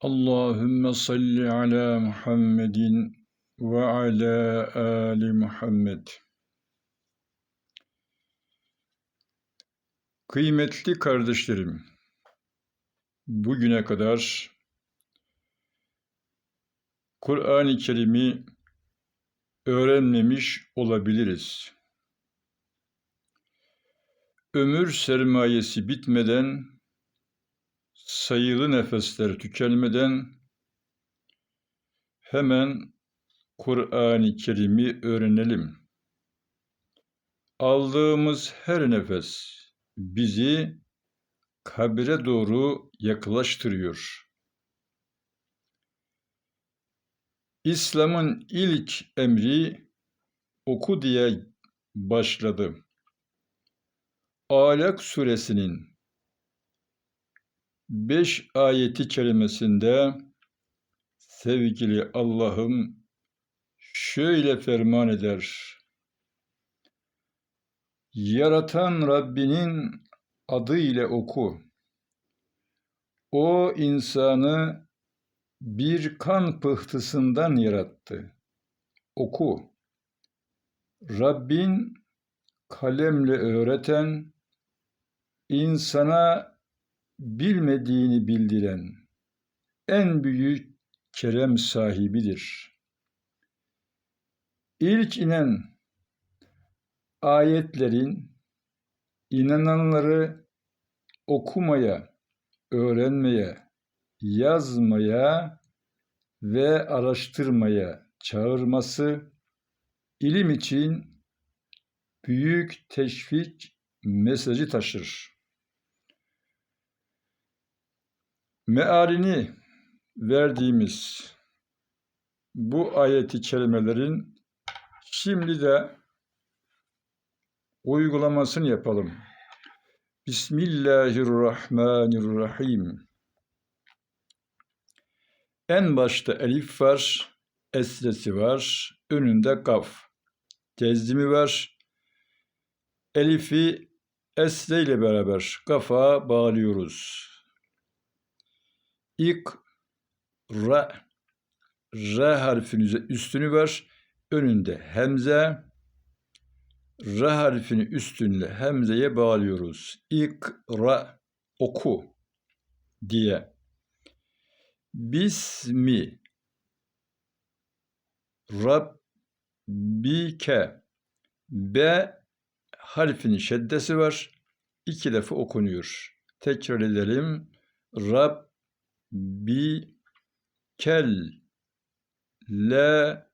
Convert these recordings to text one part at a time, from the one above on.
Allahümme salli ala Muhammedin ve ala ali Muhammed. Kıymetli kardeşlerim, bugüne kadar Kur'an-ı Kerim'i öğrenmemiş olabiliriz. Ömür sermayesi bitmeden sayılı nefesler tükenmeden hemen Kur'an-ı Kerim'i öğrenelim. Aldığımız her nefes bizi kabire doğru yaklaştırıyor. İslam'ın ilk emri oku diye başladı. Alak suresinin Beş ayeti kerimesinde sevgili Allah'ım şöyle ferman eder. Yaratan Rabbinin adı ile oku. O insanı bir kan pıhtısından yarattı. Oku. Rabbin kalemle öğreten, insana bilmediğini bildiren en büyük kerem sahibidir. İlk inen ayetlerin inananları okumaya, öğrenmeye, yazmaya ve araştırmaya çağırması ilim için büyük teşvik mesajı taşır. Mealini verdiğimiz bu ayeti kerimelerin şimdi de uygulamasını yapalım. Bismillahirrahmanirrahim. En başta elif var, esresi var, önünde kaf. Tezdimi var. Elifi esre ile beraber kafa bağlıyoruz. İlk ra R harfinin üstünü var. Önünde hemze. R harfini üstünle hemzeye bağlıyoruz. İlk ra oku diye. Bismi Rabbike B harfinin şeddesi var. İki defa okunuyor. Tekrar edelim. Rab bi kel le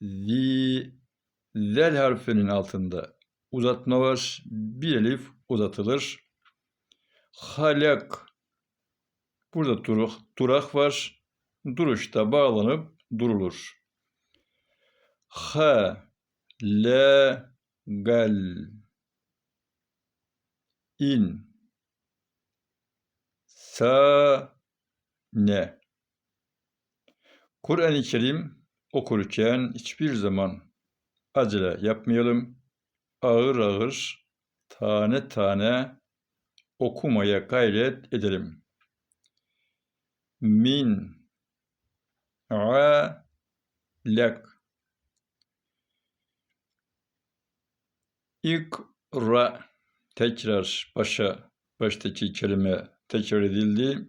zi zel harfinin altında uzatma var. Bir elif uzatılır. Halak burada durak, durak var. Duruşta bağlanıp durulur. Ha le gel in sa ne? Kur'an-ı Kerim okurken hiçbir zaman acele yapmayalım. Ağır ağır, tane tane okumaya gayret edelim. Min a lek İkra tekrar başa baştaki kelime tekrar edildi.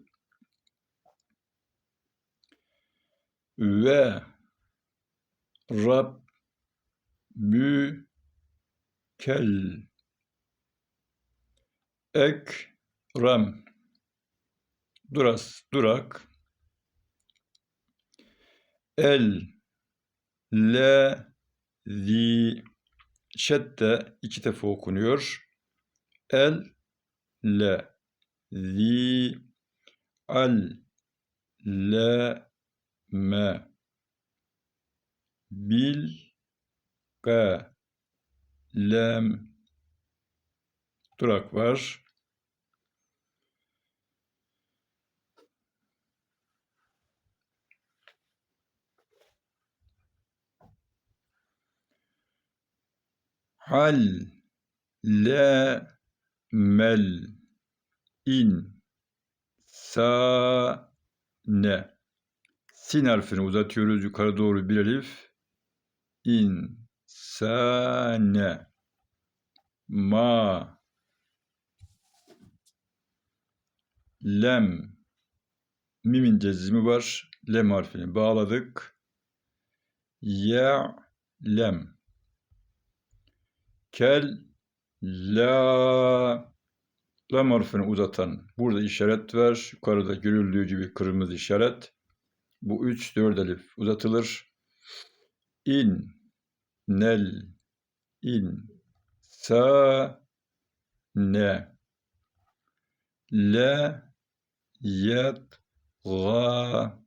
Ve Rabbükel Ekrem. Duras, durak. El. Le Zi Şedde iki defa okunuyor. El. Le Zi Al. Le me bil ka lem durak var. Hal le mel in sa ne. Sin harfini uzatıyoruz yukarı doğru bir elif. İnsane. Ma. Lem. Mimin cezimi var. Lem harfini bağladık. Ya. Lem. Kel. La. Lam harfini uzatan. Burada işaret var. Yukarıda görüldüğü gibi kırmızı işaret. Bu üç dört elif uzatılır. İn, nel, in, sa, ne, le, yet, ga,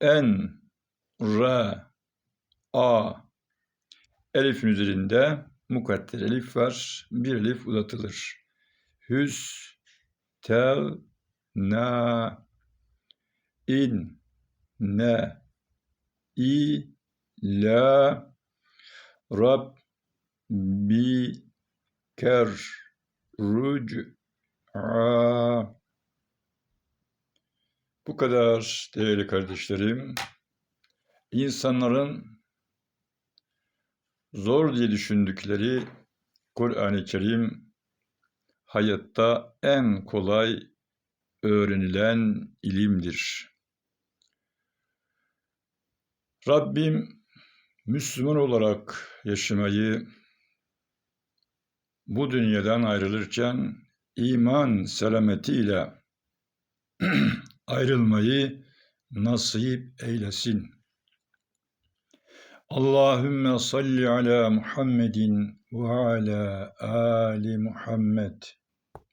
en, ra, a. Elifin üzerinde mukadder elif var. Bir elif uzatılır. Hüs, tel, na, in, ne, i, la, rab, bi, ker, ruc, a. Bu kadar değerli kardeşlerim. İnsanların zor diye düşündükleri Kur'an-ı Kerim hayatta en kolay öğrenilen ilimdir. Rabbim Müslüman olarak yaşamayı bu dünyadan ayrılırken iman selametiyle ayrılmayı nasip eylesin. Allahümme salli ala Muhammedin ve ala ali Muhammed.